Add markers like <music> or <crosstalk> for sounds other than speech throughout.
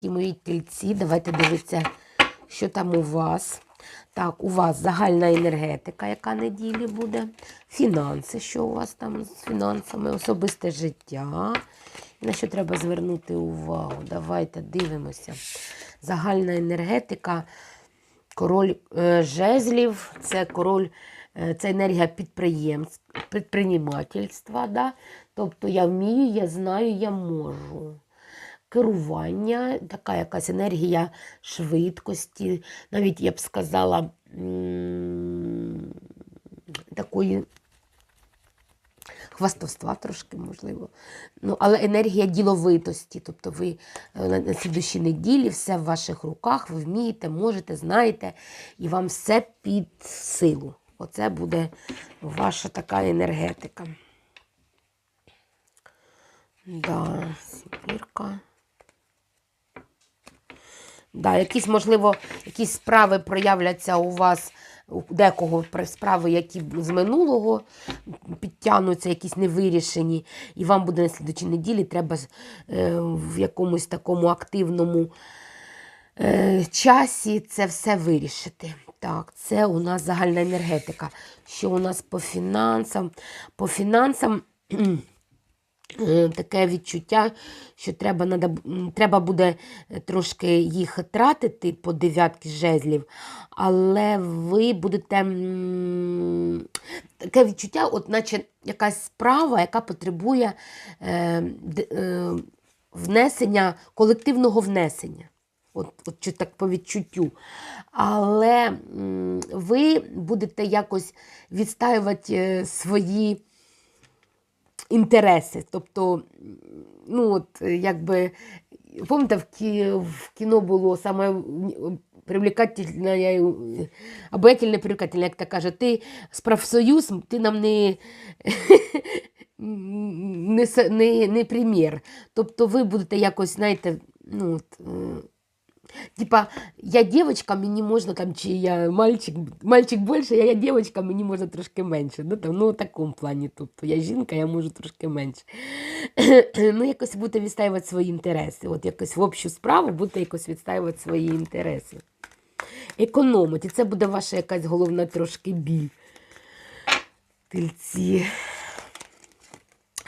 І мої тільці, давайте дивитися, що там у вас. Так, у вас загальна енергетика, яка неділі буде. Фінанси, що у вас там з фінансами, особисте життя. На що треба звернути увагу? Давайте дивимося. Загальна енергетика, король е, жезлів, це король, е, це енергія підприємств, підприємательства. Да? Тобто я вмію, я знаю, я можу керування, така якась енергія швидкості, навіть я б сказала, такої хвастовства трошки, можливо. Ну, але енергія діловитості. Тобто ви е, на слідущій неділі все в ваших руках, ви вмієте, можете, знаєте, і вам все під силу. Оце буде ваша така енергетика. Да, сіпірка. Да, якісь, можливо, якісь справи проявляться у вас, у декого справи, які з минулого підтягнуться, якісь невирішені, і вам буде на слідчій неділі треба е, в якомусь такому активному е, часі це все вирішити. Так, це у нас загальна енергетика. Що у нас по фінансам? По фінансам. Е, Таке відчуття, що треба, надо, треба буде е, трошки їх тратити по дев'ятки жезлів, але ви будете таке відчуття, от наче якась справа, яка потребує е, е, внесення, колективного внесення. От, от так по відчуттю. Але ви будете якось відстаювати е, свої інтереси. Тобто, ну от якби, пам'ятаєте, в, кіно було саме привлекательне, обаятельне привлекательне, як так каже, ти з профсоюз, ти нам не, <laughs> не, не, не прем'єр. Тобто ви будете якось, знаєте, ну, от, е, Типа, я дівчинка, мені можна там, чи я мальчик, мальчик більше, я, я дівчинка, мені можна трошки менше. Ну, там, ну, в такому плані. Тобто я жінка, я можу трошки менше. <coughs> ну, якось будете відстаювати свої інтереси. От якось в общу справу будете якось відстаювати свої інтереси. Економити. Це буде ваша якась головна трошки біль. Тильці.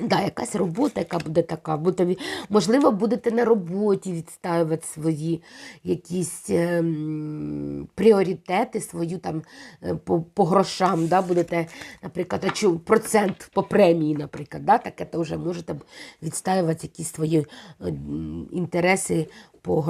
Да, якась робота, яка буде така. буде, можливо, будете на роботі відстаювати свої якісь е, пріоритети, свою там е, по, по грошам. Да, будете, наприклад, чи процент по премії, наприклад, да, таке то вже можете відстаювати якісь свої е, інтереси по